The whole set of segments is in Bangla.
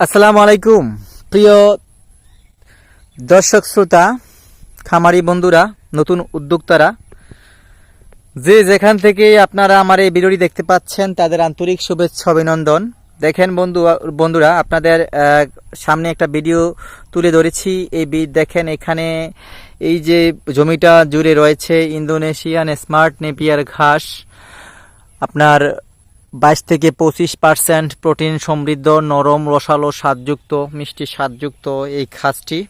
আসসালামু আলাইকুম। প্রিয় দর্শক, শ্রোতা, খামারি বন্ধুরা, নতুন উদ্যোক্তারা, যে যেখান থেকে আপনারা আমার এই ভিডিওটি দেখতে পাচ্ছেন, তাদের আন্তরিক শুভেচ্ছা, অভিনন্দন। দেখেন বন্ধু, বন্ধুরা, আপনাদের সামনে একটা ভিডিও তুলে ধরেছি। এই দেখেন এখানে এই যে জমিটা জুড়ে রয়েছে, ইন্দোনেশিয়ান স্মার্ট নেপিয়ার ঘাস। আপনার বাইশ থেকে পঁচিশ পার্সেন্ট প্রোটিন সমৃদ্ধ, নরম, রসালো, স্বাদযুক্ত, মিষ্টি স্বাদযুক্ত এই ঘাসটি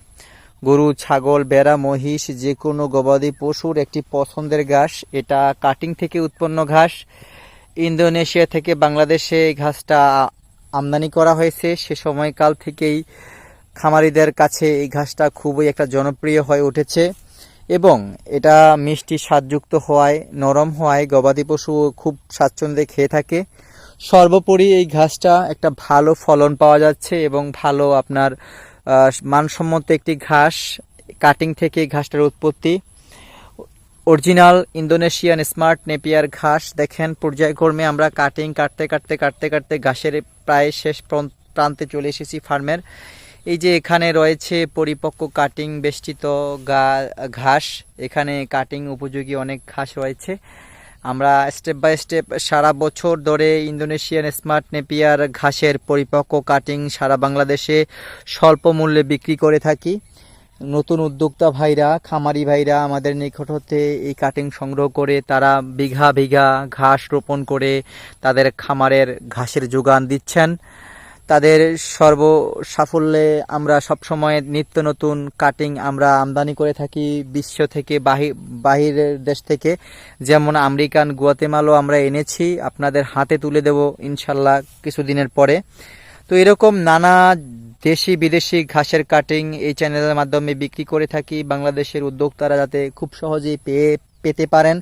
গরু, ছাগল বেড়া মহিষ যে কোনো গবাদি পশুর একটি পছন্দের ঘাস। এটা কাটিং থেকে উৎপন্ন ঘাস। ইন্দোনেশিয়া থেকে বাংলাদেশে এই ঘাসটা আমদানি করা হয়েছে। সে সময়কাল থেকেই খামারিদের কাছে এই ঘাসটা খুবই একটা জনপ্রিয় হয়ে উঠেছে। এবং এটা মিষ্টি স্বাদযুক্ত হওয়ায়, নরম হওয়ায় গবাদি পশু খুব স্বাচ্ছন্দ্যে খেয়ে থাকে। সর্বোপরি এই ঘাসটা একটা ভালো ফলন পাওয়া যাচ্ছে এবং ভালো আপনার মানসম্মত একটি ঘাস, কাটিং থেকে ঘাসটার উৎপত্তি। অরিজিনাল ইন্দোনেশিয়ান স্মার্ট নেপিয়ার ঘাস, দেখেন পর্যায়ক্রমে আমরা কাটিং কাটতে কাটতে কাটতে কাটতে ঘাসের প্রায় শেষ প্রান্ত- চলে এসেছি ফার্মের। এই যে এখানে রয়েছে পরিপক্ক কাটিং বেষ্টিত ঘাস। এখানে কাটিং উপযোগী অনেক ঘাস রয়েছে। আমরা স্টেপ বাই স্টেপ সারা বছর ধরে ইন্দোনেশিয়ান স্মার্ট নেপিয়ার ঘাসের পরিপক্ক কাটিং সারা বাংলাদেশে স্বল্প মূল্যে বিক্রি করে থাকি। নতুন উদ্যোক্তা ভাইরা, খামারি ভাইরা আমাদের নিকট হতে এই কাটিং সংগ্রহ করে তারা বিঘা বিঘা ঘাস রোপণ করে তাদের খামারের ঘাসের যোগান দিচ্ছেন। তাদের সর্ব সাফল্যে আমরা সবসময় নিত্য নতুন কাটিং আমরা আমদানি করে থাকি বিশ্ব থেকে, বাহি, বাহিরের দেশ থেকে। যেমন আমেরিকান গুয়াতেমালও আমরা এনেছি, আপনাদের হাতে তুলে দেব ইনশাল্লাহ কিছুদিনের পরে। তো এরকম নানা দেশি বিদেশি ঘাসের কাটিং এই চ্যানেলের মাধ্যমে বিক্রি করে থাকি। বাংলাদেশের উদ্যোক্তারা যাতে খুব সহজেই পেয়ে পেতে পারেন।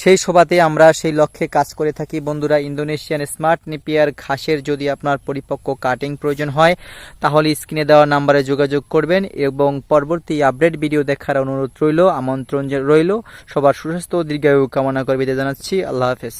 সেই সভাতে আমরা সেই লক্ষ্যে কাজ করে থাকি। বন্ধুরা, ইন্দোনেশিয়ান স্মার্ট নিপিয়ার ঘাসের যদি আপনার পরিপক্ক কাটিং প্রয়োজন হয়, তাহলে স্ক্রিনে দেওয়া নাম্বারে যোগাযোগ করবেন এবং পরবর্তী আপডেট ভিডিও দেখার অনুরোধ রইল, আমন্ত্রণ রইল। সবার সুস্বাস্থ্য দীর্ঘায়ু কামনা করে বিদায় জানাচ্ছি। আল্লাহ হাফেজ।